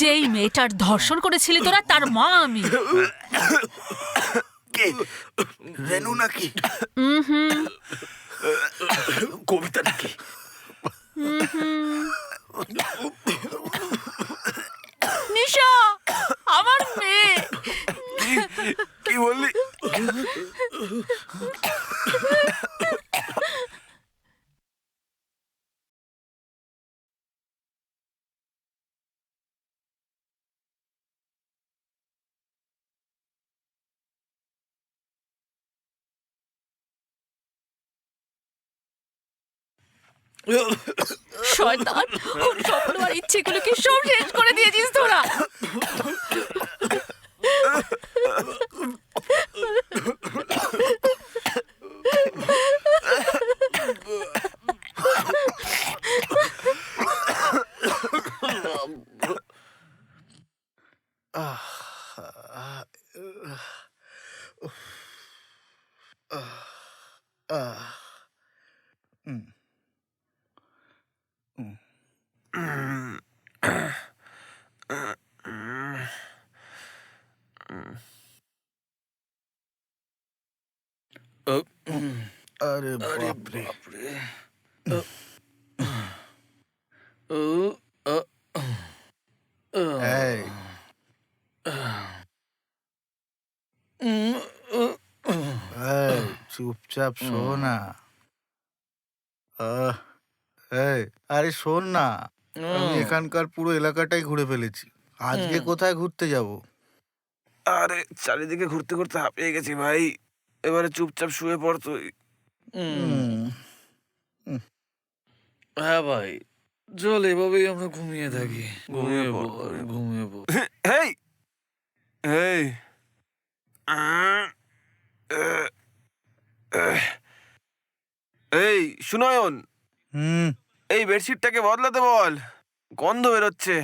যেই মেয়েটার ধর্ষণ করেছিলি তোরা তার মা আমি। কে? রেনু নাকি? কবিতা নাকি? নিশা আমার মেয়ে। কি বললি? শয়তান ওর স্বপ্ন আর ইচ্ছেগুলোকে সব শেষ করে দিয়েছিস তোরা। আরে বাপরে। এই। এই, চুপচাপ শো না। আহ, এই আরে শোন না। আমি এখানকার পুরো এলাকাটাই ঘুরে ফেলেছি। আজকে কোথায় ঘুরতে যাব? আরে চারিদিকে ঘুরতে ঘুরতে হাঁপিয়ে গেছি ভাই। এবারে চুপচাপ শুয়ে পড় তুই। হ্যাঁ ভাই চল এভাবেই আমরা ঘুমিয়ে থাকি। ঘুমিয়ে পড়। ঘুমিয়ে পড়। হেই! হেই। এই সুনয়ন! হুম। এই বেডশিটটাকে বদলাতে বল। গন্ধ বেরোচ্ছে।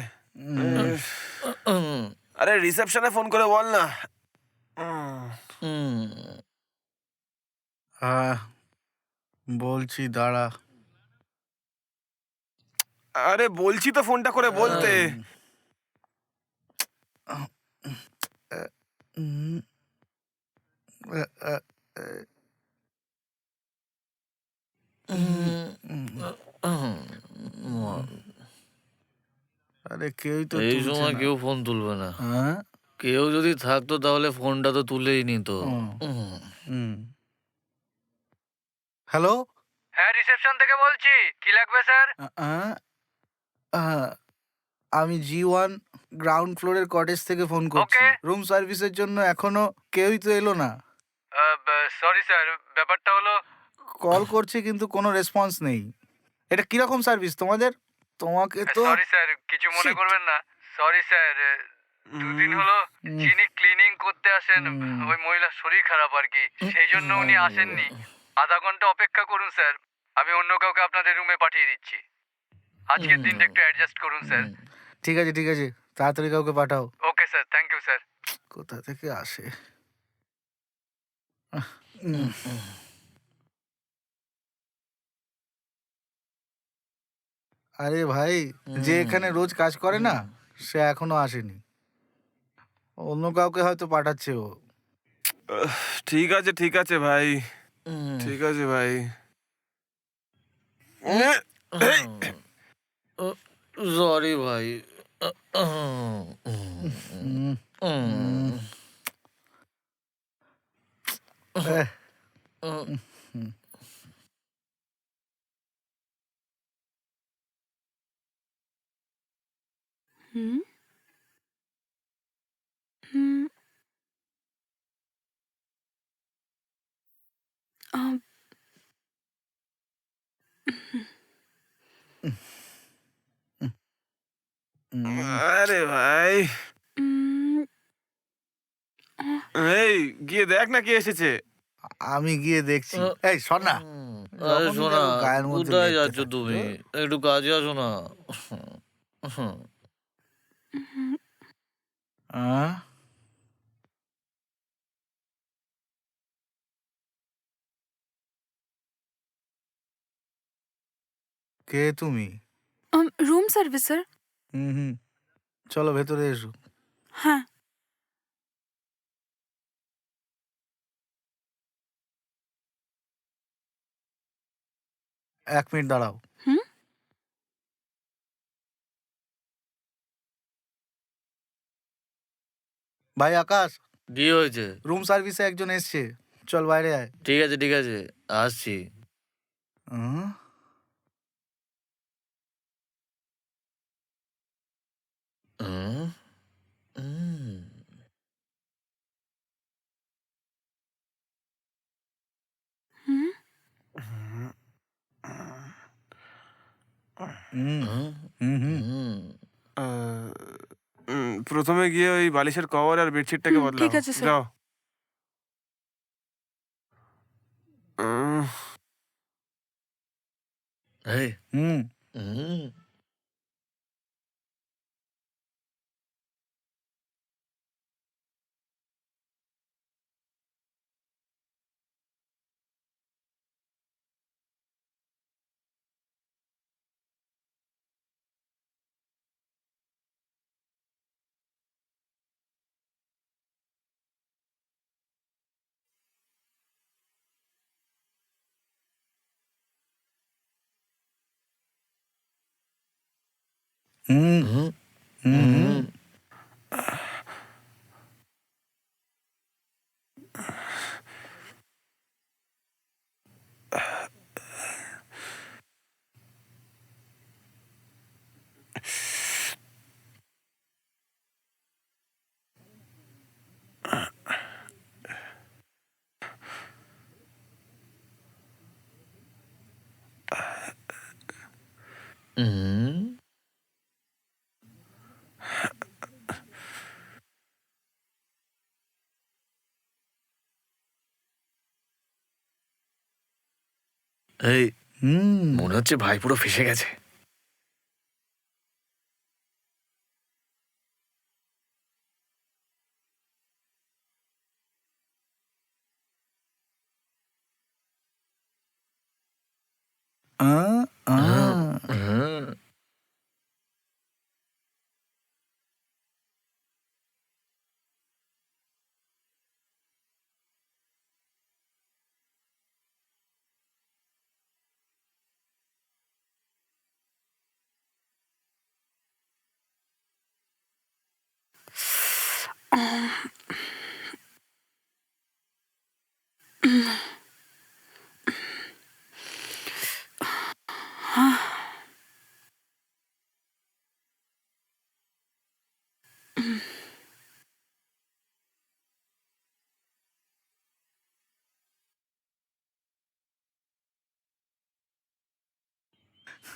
আরে রিসেপশনে ফোন করে বল না। উম, আহ, বলছি দাঁড়া আরে বলছি তো ফোনটা করে বলতে। আরে কেউই তো এই তুলছে সময় না। কেউ ফোন তুলবে না হ্যাঁ কেউ যদি থাকতো তাহলে ফোনটা তো তুলেই নিত হুম। হ্যালো? হ্যাঁ রিসেপশন থেকে বলছি। কি লাগবে স্যার? আমি জি ওয়ান গ্রাউন্ড ফ্লোরের কটেজ থেকে ফোন করছি। রুম সার্ভিসের জন্য এখনও কেউই তো এলো না। সরি স্যার ব্যাপারটা হলো কল করছি কিন্তু কোনো রেসপন্স নেই। এটা কীরকম সার্ভিস তোমাদের? তোমাকে তো সরি স্যার কিছু মনে করবেন না। সরি স্যার দুদিন হলো যিনি ক্লিনিং করতে আসেন ওই মহিলার শরীর খারাপ আর কি। সেই জন্য উনি আসেননি। আধা ঘণ্টা অপেক্ষা করুন স্যার। আমি অন্য কাউকে আপনাদের রুমে পাঠিয়ে দিচ্ছি। আজকের দিনটা একটু অ্যাডজাস্ট করুন স্যার। ঠিক আছে ঠিক আছে। তাড়াতাড়ি কাউকে পাঠাও। Okay sir. Thank you sir. কোথা থেকে আসে? আরে ভাই যে এখানে রোজ কাজ করে না সে এখনও আসেনি। অন্য কাউকে হয়তো পাঠাচ্ছে ও। আহ, ঠিক আছে ঠিক আছে ভাই। ঠিক আছে ভাই সরি ভাই উম, উম। আম, আরে ভাই। এই গিয়ে দেখ না কে এসেছে। আমি গিয়ে দেখছি। এই শোন না। আরে মধ্যে কোথায় যাচ্ছ তুমি? একটু কাজে আসো না। আহ? কে তুমি? service, sir. হুম হুম। চলো ভেতরে এসো। হ্যাঁ। এক মিনিট দাঁড়াও। হুম? ভাই আকাশ? কি হয়েছে? রুম সার্ভিসে একজন এসছে। চল বাইরে আয়। ঠিক আছে ঠিক আছে। আসছি। হুম? হুম? হুম। হুম হুম, হুম? হুম, হুম। হুম। আহ, উম, প্রথমে গিয়ে ওই বালিশের কভার আর বেডশিটটাকে হুম, বদলাও ঠিক আছে, স্যার। যাও উম, এই, হুম হুম। হুম হুম। হুম হুম এই হুম। মনে হচ্ছে ভাই পুরো ফেসে গেছে। আহ, 嗯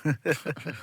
呵呵呵呵